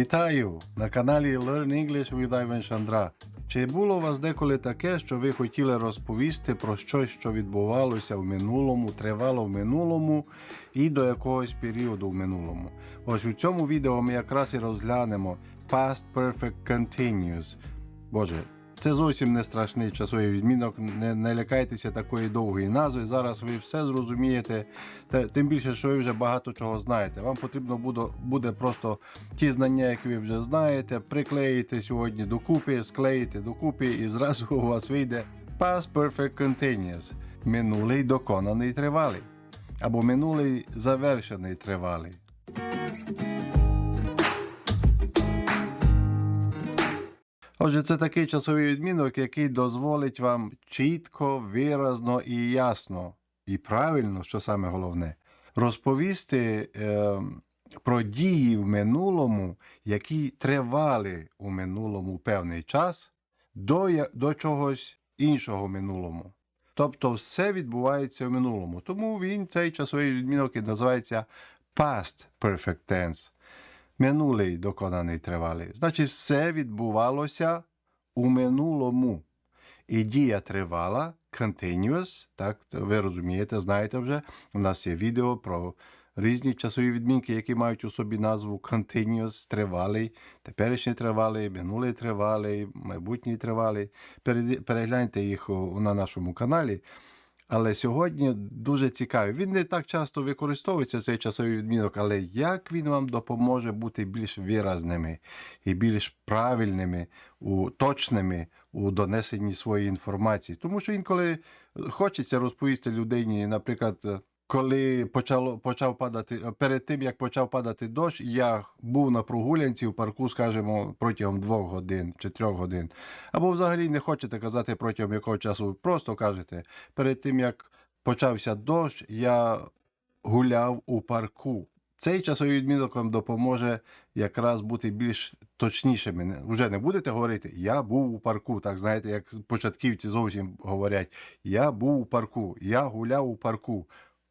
Вітаю на каналі Learn English with Ivan Chandra. Чи було у вас деколи таке, що ви хотіли розповісти про щось, що відбувалося в минулому, тривало в минулому і до якогось періоду в минулому? Ось у цьому відео ми якраз і розглянемо Past Perfect Continuous. Боже, це зовсім не страшний часовий відмінок. Не, не лякайтеся такої довгої назви. Зараз ви все зрозумієте. Тим більше, що ви вже багато чого знаєте. Вам потрібно буде, буде просто ті знання, які ви вже знаєте, приклеїти сьогодні докупи, склеїти докупи, і зразу у вас вийде Past Perfect Continuous. Минулий доконаний тривалий. Або минулий завершений тривалий. Отже, це такий часовий відмінок, який дозволить вам чітко, виразно і ясно, і правильно, що саме головне, розповісти е, про дії в минулому, які тривали у минулому певний час, до, до чогось іншого минулому. Тобто все відбувається в минулому. Тому він цей часовий відмінок і називається Past Perfect Tense минулий доконаний тривалий. Значить, все відбувалося у минулому. І дія тривала, continuous, так, ви розумієте, знаєте вже. У нас є відео про різні часові відмінки, які мають у собі назву continuous, тривалий, теперішній тривалий, минулий тривалий, майбутній тривалий. Перегляньте їх на нашому каналі. Але сьогодні дуже цікавий. Він не так часто використовується цей часовий відмінок, але як він вам допоможе бути більш виразними і більш правильними, у, точними у донесенні своєї інформації. Тому що інколи хочеться розповісти людині, наприклад, коли почало, почав падати, перед тим як почав падати дощ, я був на прогулянці в парку, скажімо, протягом двох годин чи трьох годин. Або взагалі не хочете казати протягом якого часу, просто кажете, перед тим як почався дощ, я гуляв у парку. Цей часовий відмінок вам допоможе якраз бути більш точнішими. Вже не будете говорити Я був у парку. Так знаєте, як початківці зовсім говорять: Я був у парку, я гуляв у парку.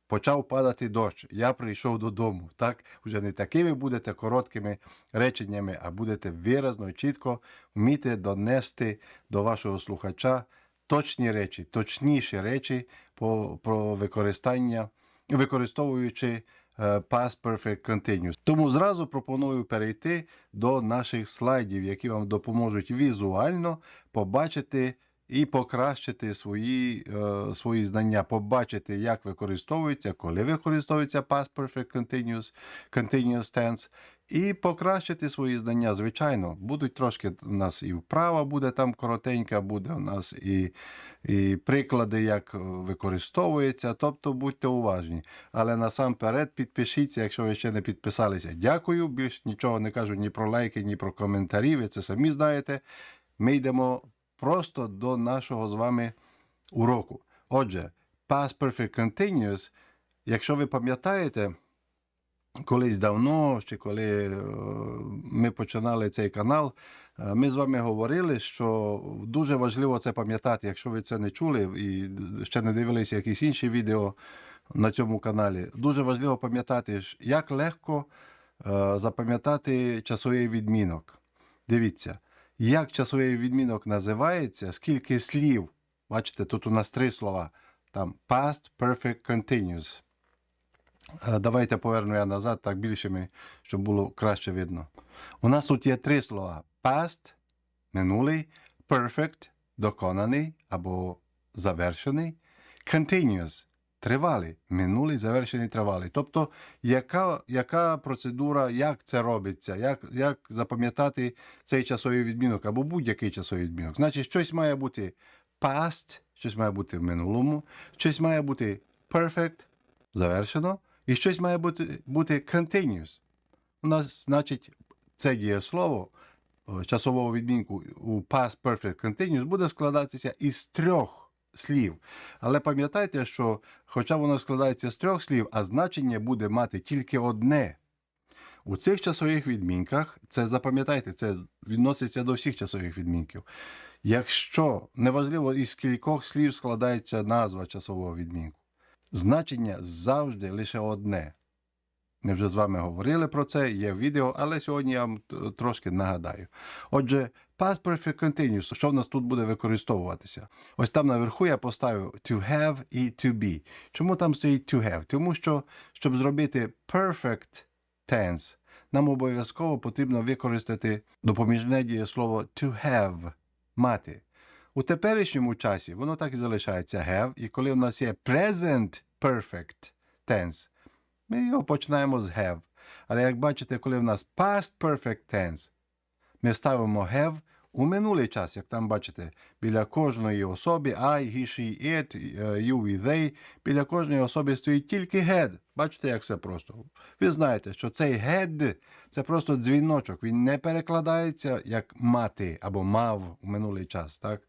Почав падати дощ, я прийшов додому. Так, вже не такими будете короткими реченнями, а будете виразно і чітко вміти донести до вашого слухача точні речі, точніші речі по, про використання, використовуючи е, Past Perfect Continuous. Тому зразу пропоную перейти до наших слайдів, які вам допоможуть візуально побачити і покращити свої, е, свої знання, побачити, як використовується, коли використовується Past Perfect Continuous, Continuous Tense, і покращити свої знання. Звичайно, будуть трошки у нас і вправа буде там коротенька, буде у нас і, і приклади, як е, використовується. Тобто будьте уважні. Але насамперед підпишіться, якщо ви ще не підписалися. Дякую. Більш нічого не кажу ні про лайки, ні про коментарі. Ви це самі знаєте. Ми йдемо просто до нашого з вами уроку. Отже, Past Perfect Continuous, якщо ви пам'ятаєте, колись давно, ще коли е, ми починали цей канал, е, ми з вами говорили, що дуже важливо це пам'ятати, якщо ви це не чули і ще не дивилися якісь інші відео на цьому каналі. Дуже важливо пам'ятати, як легко е, запам'ятати часовий відмінок. Дивіться, як часовий відмінок називається, скільки слів. Бачите, тут у нас три слова. Там past perfect continuous. Е, Давайте поверну я назад, так більше ми, щоб було краще видно. У нас тут є три слова: past минулий, perfect доконаний або завершений, continuous тривалий, минулий, завершений тривалий. Тобто, яка, яка процедура, як це робиться, як, як запам'ятати цей часовий відмінок або будь-який часовий відмінок. Значить, щось має бути past, щось має бути в минулому, щось має бути perfect, завершено, і щось має бути, бути continuous. У нас, значить, це дієслово часового відмінку у past perfect continuous буде складатися із трьох слів. Але пам'ятайте, що хоча воно складається з трьох слів, а значення буде мати тільки одне. У цих часових відмінках, це запам'ятайте, це відноситься до всіх часових відмінків. Якщо неважливо із кількох слів складається назва часового відмінку, значення завжди лише одне. Ми вже з вами говорили про це, є відео, але сьогодні я вам трошки нагадаю. Отже, past perfect continuous, що в нас тут буде використовуватися? Ось там наверху я поставив to have і to be. Чому там стоїть to have? Тому що, щоб зробити perfect tense, нам обов'язково потрібно використати допоміжне дієслово to have мати. У теперішньому часі воно так і залишається have, і коли в нас є present perfect tense, ми його починаємо з have. Але як бачите, коли в нас past perfect tense, ми ставимо have у минулий час, як там бачите, біля кожної особи I, he, she, it, you і they, біля кожної особи стоїть тільки head. Бачите, як все просто. Ви знаєте, що цей head – це просто дзвіночок. Він не перекладається як мати або мав у минулий час. Так?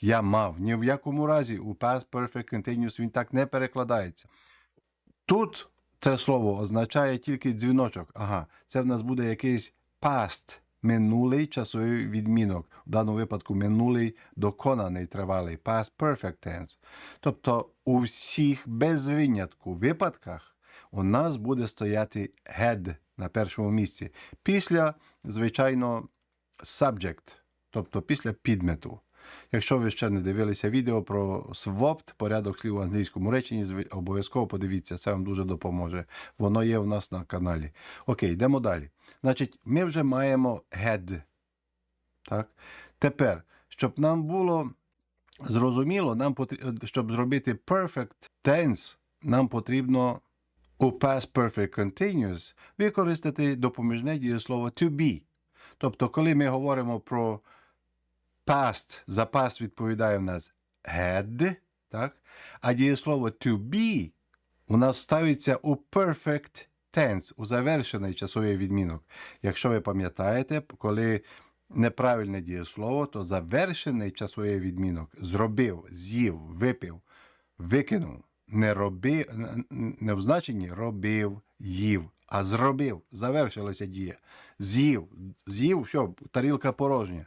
Я мав. Ні в якому разі у past perfect continuous він так не перекладається. Тут це слово означає тільки дзвіночок. Ага, це в нас буде якийсь past, минулий часовий відмінок. В даному випадку минулий доконаний тривалий past perfect tense. Тобто у всіх без винятку випадках у нас буде стояти head на першому місці. Після, звичайно, subject, тобто після підмету. Якщо ви ще не дивилися відео про swapped, порядок слів у англійському реченні, обов'язково подивіться, це вам дуже допоможе. Воно є у нас на каналі. Окей, йдемо далі. Значить, ми вже маємо head. Так? Тепер, щоб нам було зрозуміло, нам потрібно, щоб зробити perfect tense, нам потрібно у past perfect continuous використати допоміжне дієслово to be. Тобто, коли ми говоримо про past, за past відповідає в нас had, так? а дієслово to be у нас ставиться у perfect tense, у завершений часовий відмінок. Якщо ви пам'ятаєте, коли неправильне дієслово, то завершений часовий відмінок зробив, з'їв, випив, викинув. Не робив, не в значенні робив, їв, а зробив. Завершилася дія. З'їв, з'їв, все, тарілка порожня.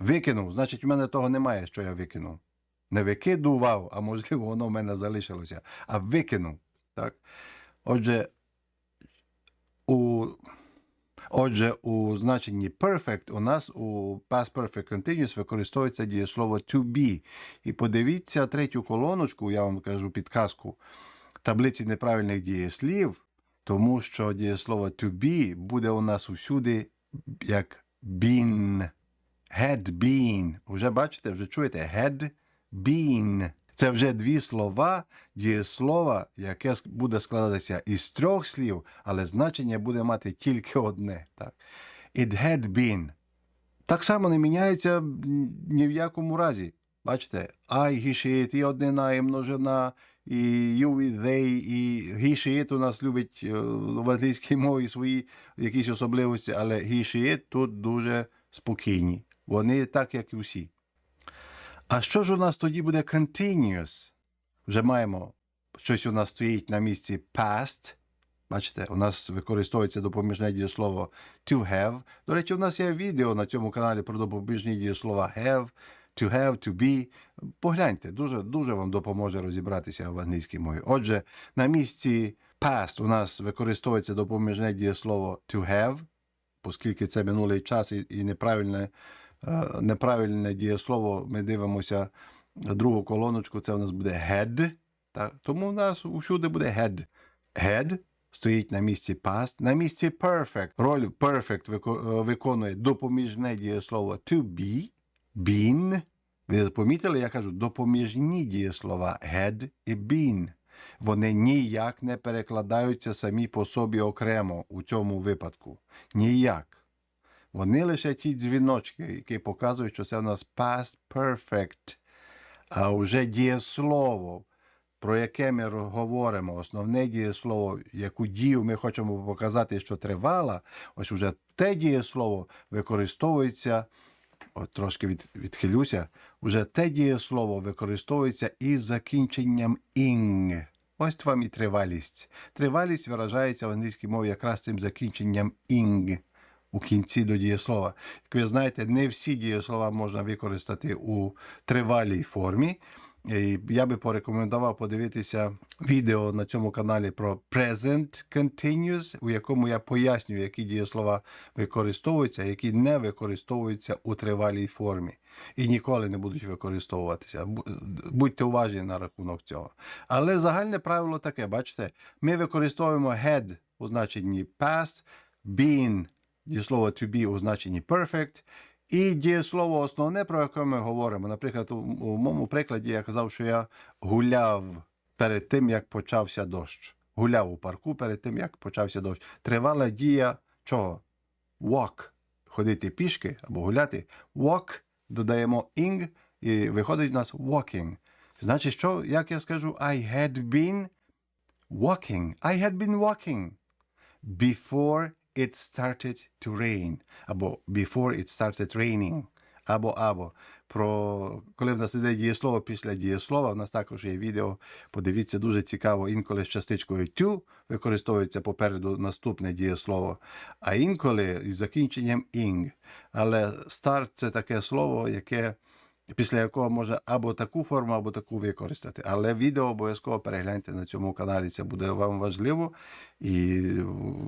Викинув, значить, в мене того немає, що я викинув. Не викидував, а можливо, воно в мене залишилося, а викинув. Так? Отже, у, отже, у значенні perfect у нас у past perfect continuous використовується дієслово to be. І подивіться третю колоночку, я вам кажу підказку, таблиці неправильних дієслів, тому що дієслово to be буде у нас усюди як been. Had been. Вже бачите, вже чуєте? Had been. Це вже дві слова, дієслова, яке буде складатися із трьох слів, але значення буде мати тільки одне. Так? It had been. Так само не міняється ні в якому разі. Бачите, I, he, she, і однина, і множина, і you, і they, і he, she, у нас любить е, в англійській мові свої якісь особливості, але he, she, тут дуже спокійні. Вони так, як і всі. А що ж у нас тоді буде continuous? Вже маємо щось у нас стоїть на місці past. Бачите, у нас використовується допоміжне дієслово to have. До речі, у нас є відео на цьому каналі про допоміжні дієслова have, to have, to be. Погляньте, дуже, дуже вам допоможе розібратися в англійській мові. Отже, на місці past у нас використовується допоміжне дієслово to have, оскільки це минулий час і, неправильне, неправильне дієслово, ми дивимося другу колоночку, це у нас буде head. Так? Тому у нас усюди буде head. Head стоїть на місці past, на місці perfect. Роль perfect е, виконує допоміжне дієслово to be, been. Ви помітили, я кажу допоміжні дієслова had і been. Вони ніяк не перекладаються самі по собі окремо у цьому випадку. Ніяк. Вони лише ті дзвіночки, які показують, що це у нас past perfect. А вже дієслово, про яке ми говоримо, основне дієслово, яку дію ми хочемо показати, що тривала, ось уже те дієслово використовується, от трошки від, відхилюся, вже те дієслово використовується із закінченням ing. Ось вам і тривалість. Тривалість виражається в англійській мові якраз цим закінченням ing у кінці до дієслова. Як ви знаєте, не всі дієслова можна використати у тривалій формі. І я би порекомендував подивитися відео на цьому каналі про Present Continuous, у якому я пояснюю, які дієслова використовуються, які не використовуються у тривалій формі і ніколи не будуть використовуватися. Будьте уважні на рахунок цього. Але загальне правило таке: бачите, ми використовуємо had у значенні past, been дієслово to be у значенні perfect. І дієслово основне, про яке ми говоримо. Наприклад, у, моєму прикладі я казав, що я гуляв перед тим, як почався дощ. Гуляв у парку перед тим, як почався дощ. Тривала дія чого? Walk. Ходити пішки або гуляти. Walk, додаємо ing, і виходить у нас walking. Значить, що, як я скажу, I had been walking. I had been walking before it started to rain. Або before it started raining. Або або. Про коли в нас іде дієслово після дієслова, у нас також є відео. Подивіться, дуже цікаво. Інколи з частичкою to використовується попереду наступне дієслово, а інколи із закінченням ing. Але start – це таке слово, яке після якого може або таку форму, або таку використати. Але відео обов'язково перегляньте на цьому каналі. Це буде вам важливо, і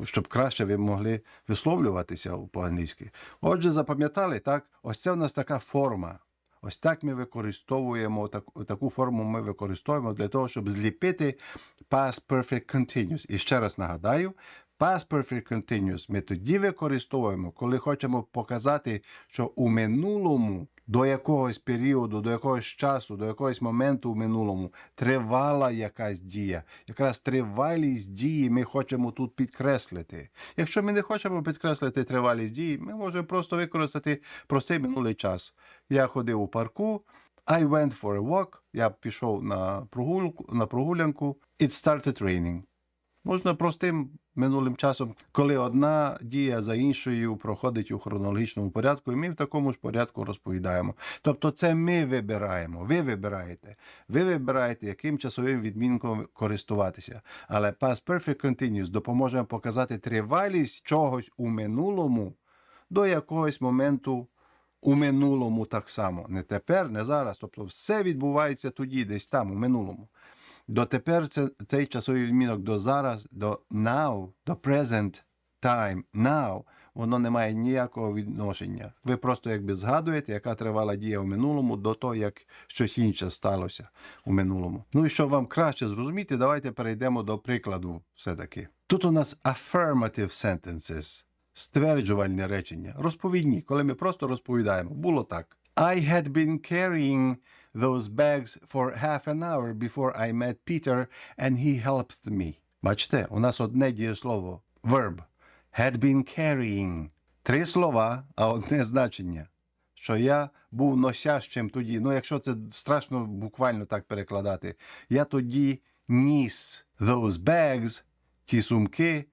щоб краще ви могли висловлюватися по-англійськи. Отже, запам'ятали, так? Ось це в нас така форма. Ось так ми використовуємо таку, таку форму ми використовуємо для того, щоб зліпити past perfect continuous. І ще раз нагадаю, past perfect continuous ми тоді використовуємо, коли хочемо показати, що у минулому до якогось періоду, до якогось часу, до якогось моменту в минулому тривала якась дія. Якраз тривалість дії ми хочемо тут підкреслити. Якщо ми не хочемо підкреслити тривалість дії, ми можемо просто використати простий минулий час. Я ходив у парку. I went for a walk. Я пішов на прогулку, на прогулянку. It started raining. Можна простим минулим часом, коли одна дія за іншою проходить у хронологічному порядку, і ми в такому ж порядку розповідаємо. Тобто, це ми вибираємо. Ви вибираєте. Ви вибираєте, яким часовим відмінком користуватися. Але Past Perfect Continuous допоможе показати тривалість чогось у минулому до якогось моменту у минулому так само. Не тепер, не зараз. Тобто, все відбувається тоді, десь там, у минулому. Дотепер це, цей часовий відмінок до зараз, до now, до present time, now, воно не має ніякого відношення. Ви просто якби згадуєте, яка тривала дія в минулому до того, як щось інше сталося у минулому. Ну і щоб вам краще зрозуміти, давайте перейдемо до прикладу все-таки. Тут у нас affirmative sentences, стверджувальні речення, розповідні, коли ми просто розповідаємо. Було так. I had been carrying those bags for half an hour before I met Peter and he helped me. Бачите, у нас одне дієслово verb. Had been carrying. Три слова, а одне значення. Що я був носящим тоді. Ну, якщо це страшно буквально так перекладати, я тоді ніс those bags, ті сумки,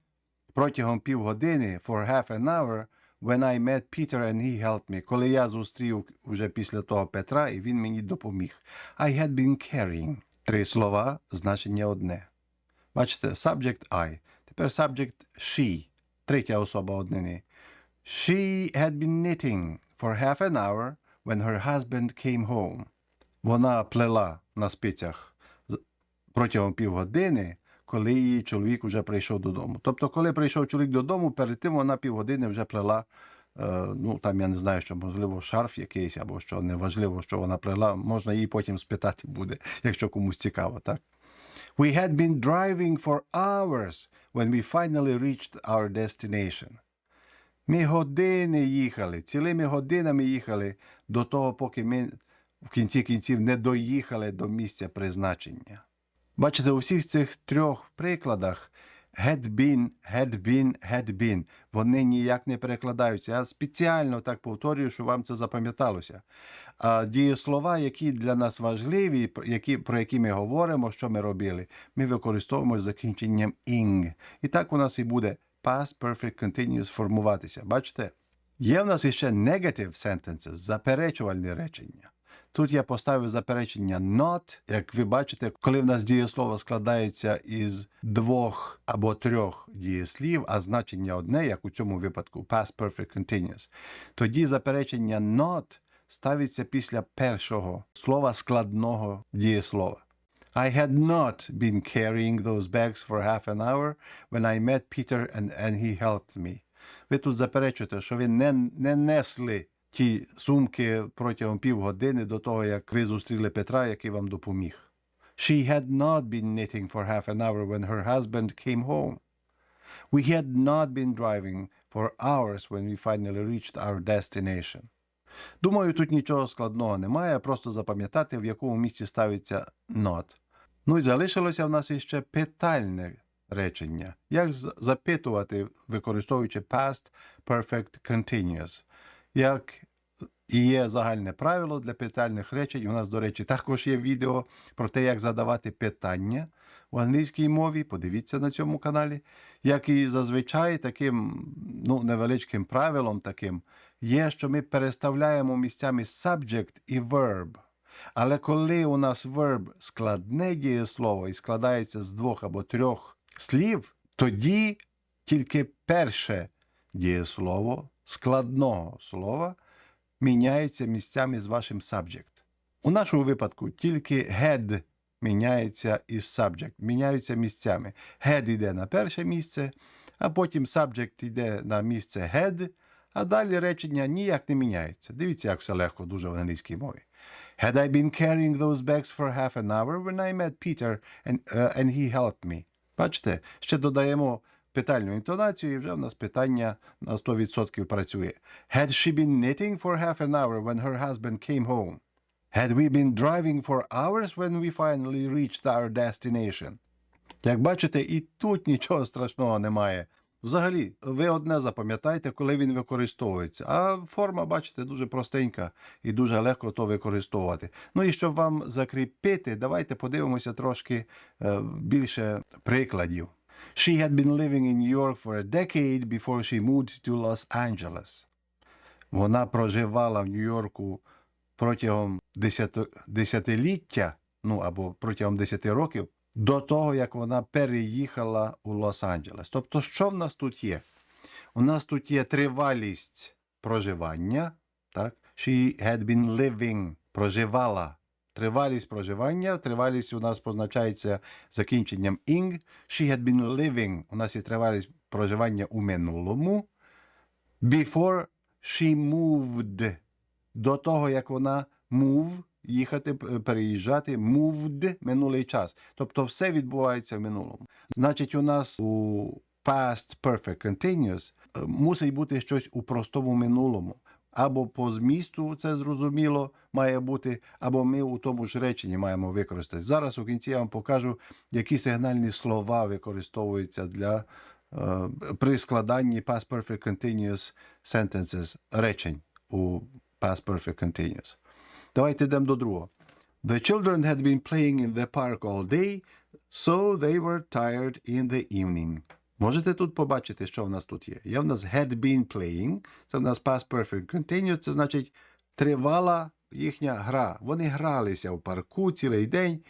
протягом півгодини for half an hour when I met Peter and he helped me. Коли я зустрів вже після того Петра, і він мені допоміг. I had been carrying. Три слова, значення одне. Бачите, subject I. Тепер subject she. Третя особа однини. She had been knitting for half an hour when her husband came home. Вона плела на спицях протягом півгодини, коли її чоловік вже прийшов додому. Тобто, коли прийшов чоловік додому, перед тим вона півгодини вже плела. е, Ну, там я не знаю, що можливо шарф якийсь, або що неважливо, що вона плела. Можна її потім спитати буде, якщо комусь цікаво, так? We had been driving for hours when we finally reached our destination. Ми години їхали, цілими годинами їхали до того, поки ми в кінці кінців не доїхали до місця призначення. Бачите, у всіх цих трьох прикладах had been, had been, had been. Вони ніяк не перекладаються. Я спеціально так повторюю, щоб вам це запам'яталося. А дієслова, які для нас важливі, які, про які ми говоримо, що ми робили, ми використовуємо з закінченням ing. І так у нас і буде past perfect continuous формуватися. Бачите? Є в нас іще negative sentences, заперечувальні речення. Тут я поставив заперечення not. Як ви бачите, коли в нас дієслово складається із двох або трьох дієслів, а значення одне, як у цьому випадку past perfect continuous, тоді заперечення not ставиться після першого слова складного дієслова. I had not been carrying those bags for half an hour when I met Peter and, and he helped me. Ви тут заперечуєте, що ви не, не несли ті сумки протягом півгодини до того, як ви зустріли Петра, який вам допоміг. She had not been knitting for half an hour when her husband came home. We had not been driving for hours when we finally reached our destination. Думаю, тут нічого складного немає, просто запам'ятати, в якому місці ставиться not. Ну і залишилося в нас іще питальне речення. Як запитувати, використовуючи past perfect continuous? Як і є загальне правило для питальних речень. У нас, до речі, також є відео про те, як задавати питання в англійській мові. Подивіться на цьому каналі. Як і зазвичай таким ну, невеличким правилом таким є, що ми переставляємо місцями subject і verb. Але коли у нас verb складне дієслово і складається з двох або трьох слів, тоді тільки перше дієслово складного слова міняється місцями з вашим subject. У нашому випадку тільки head міняється із subject, міняються місцями. Head йде на перше місце, а потім subject йде на місце head, а далі речення ніяк не міняється. Дивіться, як все легко дуже в англійській мові. Had I been carrying those bags for half an hour when I met Peter and, uh, and he helped me. Бачите, ще додаємо питальну інтонацію, і вже в нас питання на 100% працює. Had she been knitting for half an hour when her husband came home? Had we been driving for hours when we finally reached our destination? Як бачите, і тут нічого страшного немає. Взагалі, ви одне запам'ятайте, коли він використовується. А форма, бачите, дуже простенька і дуже легко то використовувати. Ну і щоб вам закріпити, давайте подивимося трошки е, більше прикладів. She had been living in New York for a decade before she moved to Los Angeles. Вона проживала в Нью-Йорку протягом десятиліття, ну або протягом 10 років, до того, як вона переїхала у Лос-Анджелес. Тобто, що в нас тут є? У нас тут є тривалість проживання. Так? She had been living, проживала. Тривалість проживання. Тривалість у нас позначається закінченням ing. She had been living. У нас є тривалість проживання у минулому. Before she moved. До того, як вона move, їхати, переїжджати, moved минулий час. Тобто все відбувається в минулому. Значить, у нас у past perfect continuous е, мусить бути щось у простому минулому. Або по змісту це зрозуміло має бути, або ми у тому ж реченні маємо використати. Зараз у кінці я вам покажу, які сигнальні слова використовуються для е, при складанні past perfect continuous sentences речень у past perfect continuous. Давайте йдемо до другого. The children had been playing in the park all day, so they were tired in the evening. Можете тут побачити, що в нас тут є? Є в нас had been playing, це в нас past perfect continuous, це значить тривала їхня гра. Вони гралися в парку цілий день,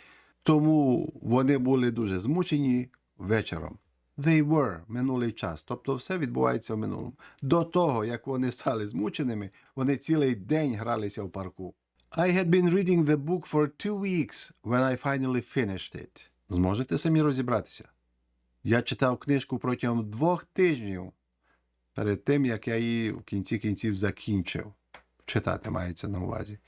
тому вони були дуже змучені вечором. They were минулий час, тобто все відбувається в минулому. До того, як вони стали змученими, вони цілий день гралися в парку. I had been reading the book for two weeks when I finally finished it. Зможете самі розібратися. Я читав книжку протягом двох тижнів перед тим, як я її в кінці кінців закінчив. Читати мається на увазі.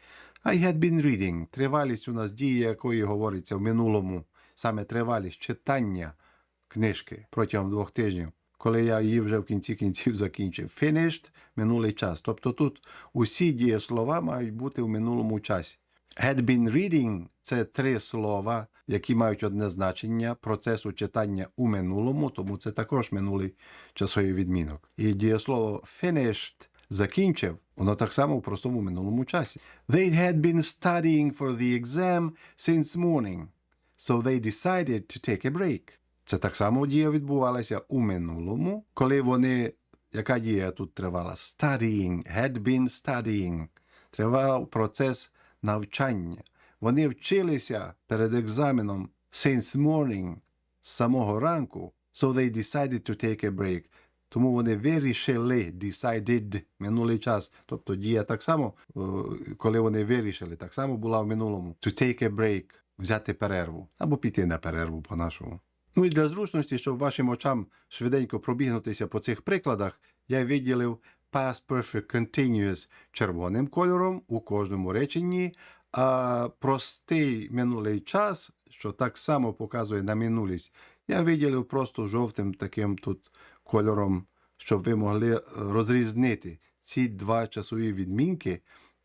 I had been reading. Тривалість у нас дії, якої говориться в минулому. Саме тривалість читання книжки протягом двох тижнів, коли я її вже в кінці кінців закінчив. Finished – минулий час. Тобто тут усі дієслова мають бути в минулому часі. Had been reading – це три слова, які мають одне значення процесу читання у минулому, тому це також минулий часовий відмінок. І дієслово finished – закінчив, воно так само в простому минулому часі. They had been studying for the exam since morning, so they decided to take a break. Це так само дія відбувалася у минулому, коли вони. Яка дія тут тривала? Studying, had been studying. Тривав процес навчання. Вони вчилися перед екзаменом since morning, з самого ранку, so they decided to take a break. Тому вони вирішили, decided, минулий час. Тобто дія так само, е, коли вони вирішили, так само була в минулому. To take a break, взяти перерву. Або піти на перерву по-нашому. Ну і для зручності, щоб вашим очам швиденько пробігнутися по цих прикладах, я виділив past perfect continuous червоним кольором у кожному реченні, а простий минулий час, що так само показує на минулість, я виділив просто жовтим таким тут кольором, щоб ви могли е, розрізнити ці два часові відмінки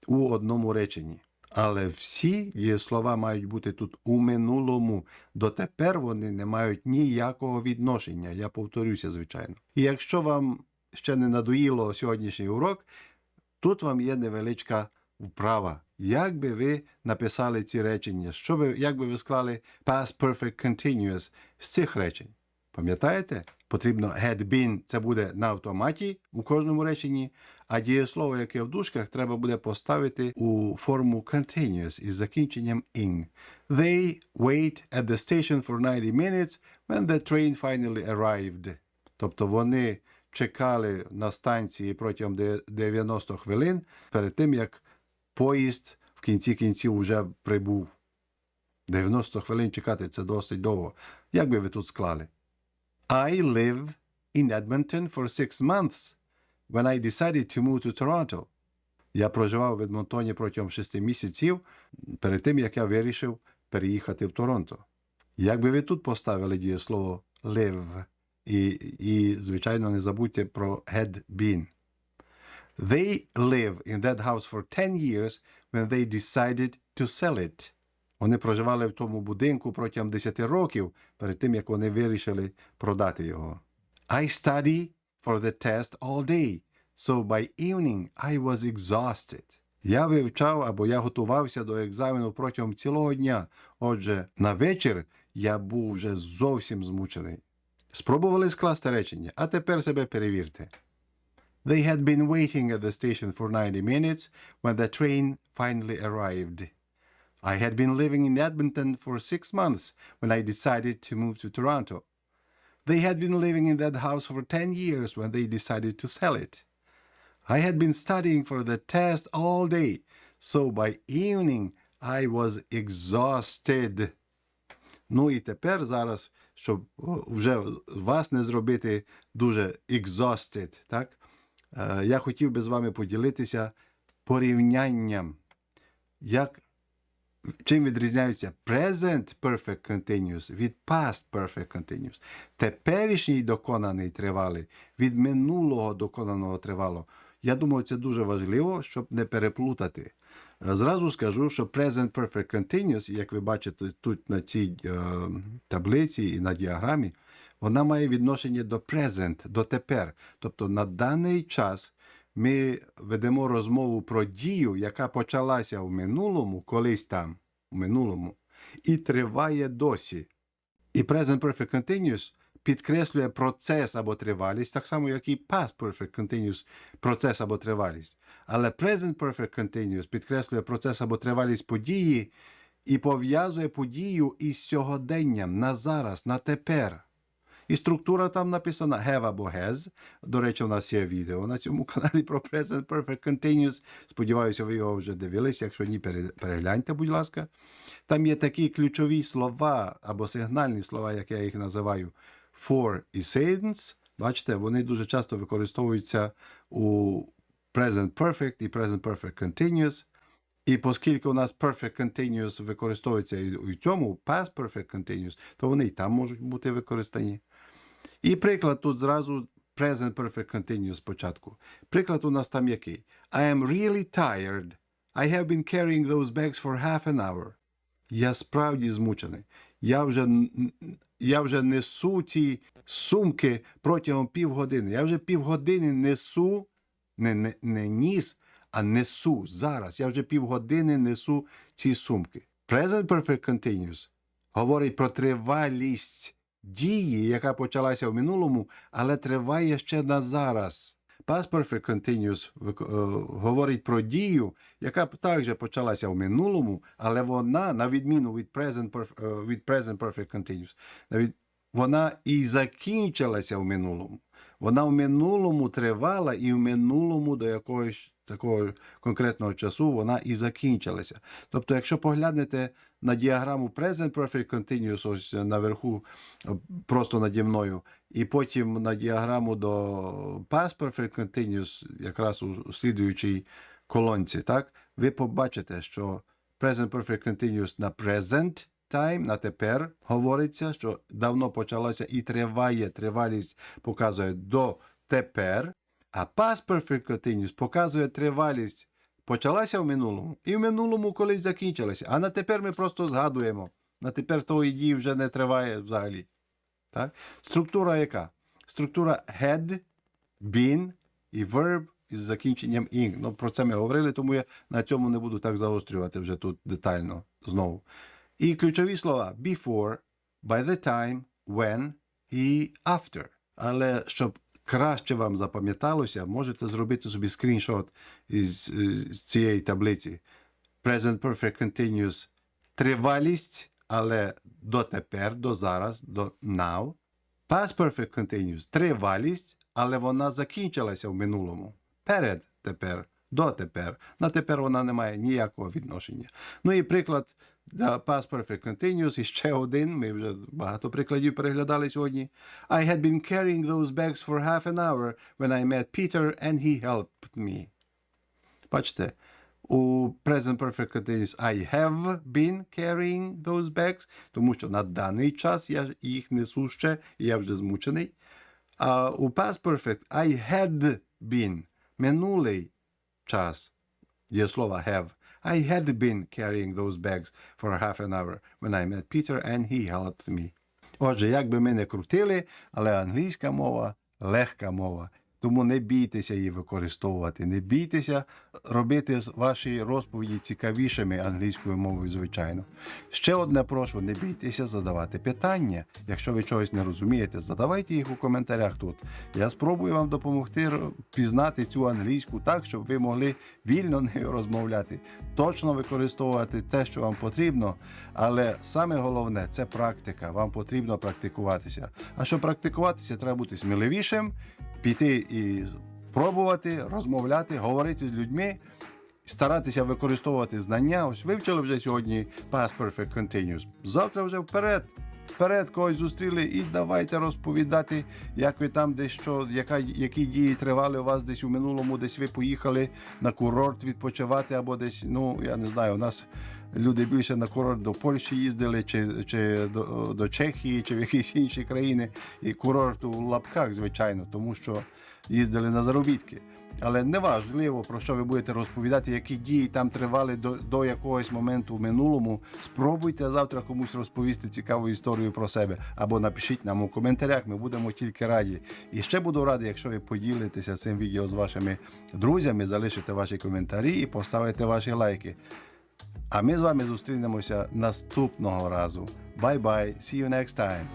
у одному реченні. Але всі її слова мають бути тут у минулому. Дотепер вони не мають ніякого відношення. Я повторюся, звичайно. І якщо вам ще не надоїло сьогоднішній урок, тут вам є невеличка вправа. Як би ви написали ці речення? Що ви, як би ви склали past perfect continuous з цих речень? Пам'ятаєте? Потрібно had been, це буде на автоматі у кожному реченні, а дієслово, яке в дужках, треба буде поставити у форму continuous із закінченням ing. They wait at the station for 90 minutes when the train finally arrived. Тобто вони чекали на станції протягом 90 хвилин перед тим, як поїзд в кінці кінців вже прибув. 90 хвилин чекати це досить довго. Як би ви тут склали? I live in Edmonton for six months when I decided to move to Toronto. Я проживав в Едмонтоні протягом шести місяців перед тим, як я вирішив переїхати в Торонто. Як би ви тут поставили дієслово live? І, і, звичайно, не забудьте про had been. They live in that house for 10 years when they decided to sell it. Вони проживали в тому будинку протягом 10 років перед тим, як вони вирішили продати його. I study for the test all day, so by evening I was exhausted. Я вивчав або я готувався до екзамену протягом цілого дня. Отже, на вечір я був вже зовсім змучений. Спробували скласти речення, а тепер себе перевірте. They had been waiting at the station for 90 minutes when the train finally arrived. I had been living in Edmonton for six months when I decided to move to Toronto. They had been living in that house for 10 years when they decided to sell it. I had been studying for the test all day, so by evening I was exhausted. Ну і тепер зараз, щоб вже вас не зробити дуже exhausted, так? Е, я хотів би з вами поділитися порівнянням, як чим відрізняються present perfect continuous від past perfect continuous. Теперішній доконаний тривалий від минулого доконаного тривалого. Я думаю, це дуже важливо, щоб не переплутати. Зразу скажу, що present perfect continuous, як ви бачите тут на цій е, таблиці і на діаграмі, вона має відношення до present, до тепер. Тобто на даний час ми ведемо розмову про дію, яка почалася в минулому, колись там, в минулому, і триває досі. І present perfect continuous підкреслює процес або тривалість, так само, як і past perfect continuous процес або тривалість. Але present perfect continuous підкреслює процес або тривалість події і пов'язує подію із сьогоденням на зараз, на тепер. І структура там написана have або has. До речі, у нас є відео на цьому каналі про Present Perfect Continuous. Сподіваюся, ви його вже дивились. Якщо ні, перегляньте, будь ласка. Там є такі ключові слова або сигнальні слова, як я їх називаю, for і since. Бачите, вони дуже часто використовуються у Present Perfect і Present Perfect Continuous. І оскільки у нас Perfect Continuous використовується і у цьому Past Perfect Continuous, то вони і там можуть бути використані. І приклад тут зразу Present Perfect Continuous спочатку. Приклад у нас там який? I am really tired. I have been carrying those bags for half an hour. Я справді змучений. Я вже, я вже несу ці сумки протягом півгодини. Я вже півгодини несу, не, не, не ніс, а несу зараз. Я вже півгодини несу ці сумки. Present Perfect Continuous говорить про тривалість дії, яка почалася в минулому, але триває ще на зараз. Past Perfect Continuous говорить про дію, яка також почалася в минулому, але вона, на відміну від Present, Perf- е, від present Perfect Continuous, вона і закінчилася в минулому. Вона в минулому тривала, і в минулому до якогось такого конкретного часу вона і закінчилася. Тобто, якщо поглянете на діаграму Present Perfect Continuous, ось наверху, е, просто наді мною, і потім на діаграму до Past Perfect Continuous, якраз у слідуючій колонці, так, ви побачите, що Present Perfect Continuous на present time, на тепер говориться, що давно почалося і триває, тривалість показує до тепер, а Past Perfect Continuous показує тривалість почалася в минулому і в минулому колись закінчилася. А на тепер ми просто згадуємо. На тепер тої дії вже не триває взагалі. Так? Структура яка? Структура had, been і verb із закінченням ing. Ну, про це ми говорили, тому я на цьому не буду так загострювати вже тут детально знову. І ключові слова before, by the time, when і after. Але щоб краще вам запам'яталося, можете зробити собі скріншот із, е, з цієї таблиці. Present Perfect Continuous тривалість, але до тепер, до зараз, до now. Past Perfect Continuous тривалість, але вона закінчилася в минулому. Перед тепер, до тепер. На тепер вона не має ніякого відношення. Ну і приклад для Past Perfect Continuous і ще один. Ми вже багато прикладів переглядали сьогодні. I had been carrying those bags for half an hour when I met Peter and he helped me. Бачите, у Present Perfect Continuous I have been carrying those bags, тому що на даний час я їх несу ще, і я вже змучений. А у Past Perfect I had been минулий час є слово have. I had been carrying those bags for half an hour when I met Peter and he helped me. Отже, як би ми не крутили, але англійська мова легка мова. Тому не бійтеся її використовувати, не бійтеся робити ваші розповіді цікавішими англійською мовою, звичайно. Ще одне прошу, не бійтеся задавати питання. Якщо ви чогось не розумієте, задавайте їх у коментарях тут. Я спробую вам допомогти пізнати цю англійську так, щоб ви могли вільно нею розмовляти, точно використовувати те, що вам потрібно. Але саме головне це практика. Вам потрібно практикуватися. А щоб практикуватися, треба бути сміливішим, піти і пробувати, розмовляти, говорити з людьми, старатися використовувати знання. Ось вивчили вже сьогодні Past Perfect Continuous. Завтра вже вперед. Вперед когось зустріли і давайте розповідати, як ви там десь що, яка, які дії тривали у вас десь у минулому, десь ви поїхали на курорт відпочивати, або десь, ну я не знаю, у нас люди більше на курорт до Польщі їздили, чи, чи до, до Чехії, чи в якісь інші країни. І курорт у лапках, звичайно, тому що їздили на заробітки. Але не важливо, про що ви будете розповідати, які дії там тривали до, до якогось моменту в минулому. Спробуйте завтра комусь розповісти цікаву історію про себе або напишіть нам у коментарях. Ми будемо тільки раді. І ще буду радий, якщо ви поділитеся цим відео з вашими друзями, залишите ваші коментарі і поставите ваші лайки. А ми з вами зустрінемося наступного разу. Bye-bye. See you next time.